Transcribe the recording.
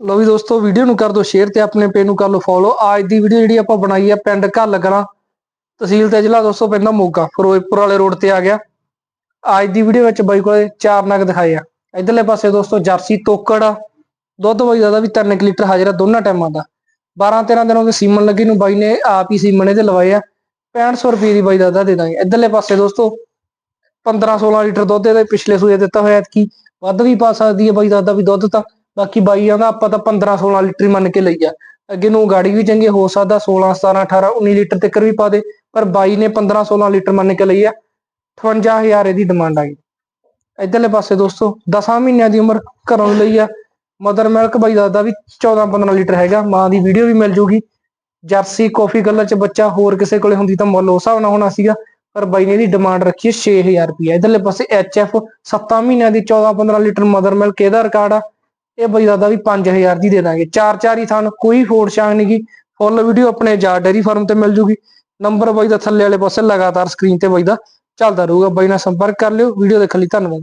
ਲਓ ਵੀ ਦੋਸਤੋ ਵੀਡੀਓ ਨੂੰ ਕਰ ਦਿਓ ਸ਼ੇਅਰ ਤੇ ਆਪਣੇ ਪੇਜ ਨੂੰ ਕਰ ਲਓ ਫੋਲੋ ਅੱਜ ਦੀ ਵੀਡੀਓ ਜਿਹੜੀ ਆਪਾਂ ਬਣਾਈ ਹੈ ਪਿੰਡ ਘੱਲ ਕਲਾਂ ਤਹਿਸੀਲ ਤੇ ਜ਼ਿਲ੍ਹਾ ਦੋਸਤੋ ਪੈਂਦਾ ਮੋਗਾ, ਫਿਰੋਜ਼ਪੁਰ ਵਾਲੇ ਰੋਡ ਤੇ ਆ ਗਿਆ। ਅੱਜ ਦੀ ਵੀਡੀਓ ਵਿੱਚ ਬਾਈ ਕੋਲੇ ਚਾਰ ਨਗ ਦਿਖਾਏ ਆ। ਇਧਰਲੇ ਪਾਸੇ ਦੋਸਤੋ ਜਰਸੀ, ਤੋਕੜ ਆ। ਦੁੱਧ ਬਾਈ ਦਾ ਵੀ 3 ਲੀਟਰ ਹਾਜ਼ਰ ਆ ਦੋਨਾਂ ਟਾਈਮਾਂ ਦਾ। 12 13 ਦਿਨ ਉਹਦੇ ਸੀਮਨ ਲੱਗੀ ਨੂੰ ਬਾਈ ਨੇ ਆਪ ਹੀ ਸੀਮਨ ਇਹਦੇ ਲਵਾਏ ਆ। 6500 ਰੁਪਏ ਦੀ ਬਾਈ ਦਾਦਾ ਦੇ ਦਾਂਗੇ। ਇਧਰਲੇ ਪਾਸੇ ਦੋਸਤੋ 15 16 ਲੀਟਰ ਦੁੱਧ ਇਹਦੇ ਪਿਛਲੇ ਸੂਏ ਦਿੱਤਾ ਹੋਇਆ ਕਿ ਵੱਧ ਵੀ ਪਾ ਸਕਦੀ ਹੈ ਬਾਈ ਦਾਦਾ ਵੀ ਦੁੱਧ ਤਾਂ। ਬਾਕੀ ਬਾਈ ਆਂਦਾ ਆਪਾਂ ਤਾਂ 15 16 ਲੀਟਰ ਹੀ ਮੰਨ ਕੇ ਲਈ ਆ ਅੱਗੇ ਨੂੰ ਗਾੜੀ ਵੀ ਚੰਗੀ ਹੋ ਸਕਦਾ 16 17 18 19 ਲੀਟਰ ਤੱਕ ਵੀ ਪਾ ਦੇ, ਪਰ ਬਾਈ ਨੇ 15 16 ਲੀਟਰ ਮੰਨ ਕੇ ਲਈ ਆ 58000 ਇਹਦੀ ਡਿਮਾਂਡ ਆ ਗਈ। ਇਧਰਲੇ ਪਾਸੇ ਦੋਸਤੋ 10 ਮਹੀਨਿਆਂ ਦੀ ਉਮਰ ਘਰੋਂ ਲਈ ਆ ਮਦਰ ਮਿਲਕ ਬਾਈ ਦਾਦਾ ਵੀ 14 15 ਲੀਟਰ ਹੈਗਾ, ਮਾਂ ਦੀ ਵੀਡੀਓ ਵੀ ਮਿਲ ਜੂਗੀ। ਜਰਸੀ, ਕਾਫੀ ਕਲਰ ਚ ਬੱਚਾ ਹੋਰ ਕਿਸੇ ਕੋਲੇ ਹੁੰਦੀ ਤਾਂ ਮੁੱਲ ਉਸ ਹਿਸਾਬ ਨਾਲ ਹੋਣਾ ਸੀਗਾ, ਪਰ ਬਾਈ ਨੇ ਇਹਦੀ ਡਿਮਾਂਡ ਰੱਖੀ ਹੈ 6000 ਰੁਪਏ ਇਧਰਲੇ ਪਾਸੇ ਐਫ 7 ਮਹੀਨਿਆਂ ਦੀ 14 15 ਲੀਟਰ ਮਦਰ ਮਿਲਕ ਇਹਦਾ ਰਿਕਾਰਡ ਆ। ਇਹ ਬਾਈ ਦਾਦਾ ਵੀ 5000 ਦੀ ਦੇ ਦਾਂਗੇ। ਚਾਰ ਚਾਰ ਹੀ ਥਾਨ, ਕੋਈ ਫੋੜ ਛਾਂਗ ਨਹੀਂ ਗੀ। ਫੁੱਲ ਵੀਡੀਓ ਆਪਣੇ ਜਾ ਡੇਰੀ ਫਾਰਮ ਤੇ ਮਿਲ ਜੂਗੀ। ਨੰਬਰ ਬਾਈ ਦਾ ਥੱਲੇ ਵਾਲੇ ਪਾਸੇ ਲਗਾਤਾਰ ਸਕਰੀਨ ਤੇ ਬਾਈ ਦਾ ਚੱਲਦਾ ਰਹੂਗਾ। ਬਾਈ ਨਾਲ ਸੰਪਰਕ ਕਰ ਲਿਓ। ਵੀਡੀਓ ਦੇਖਣ ਲਈ ਧੰਨਵਾਦ।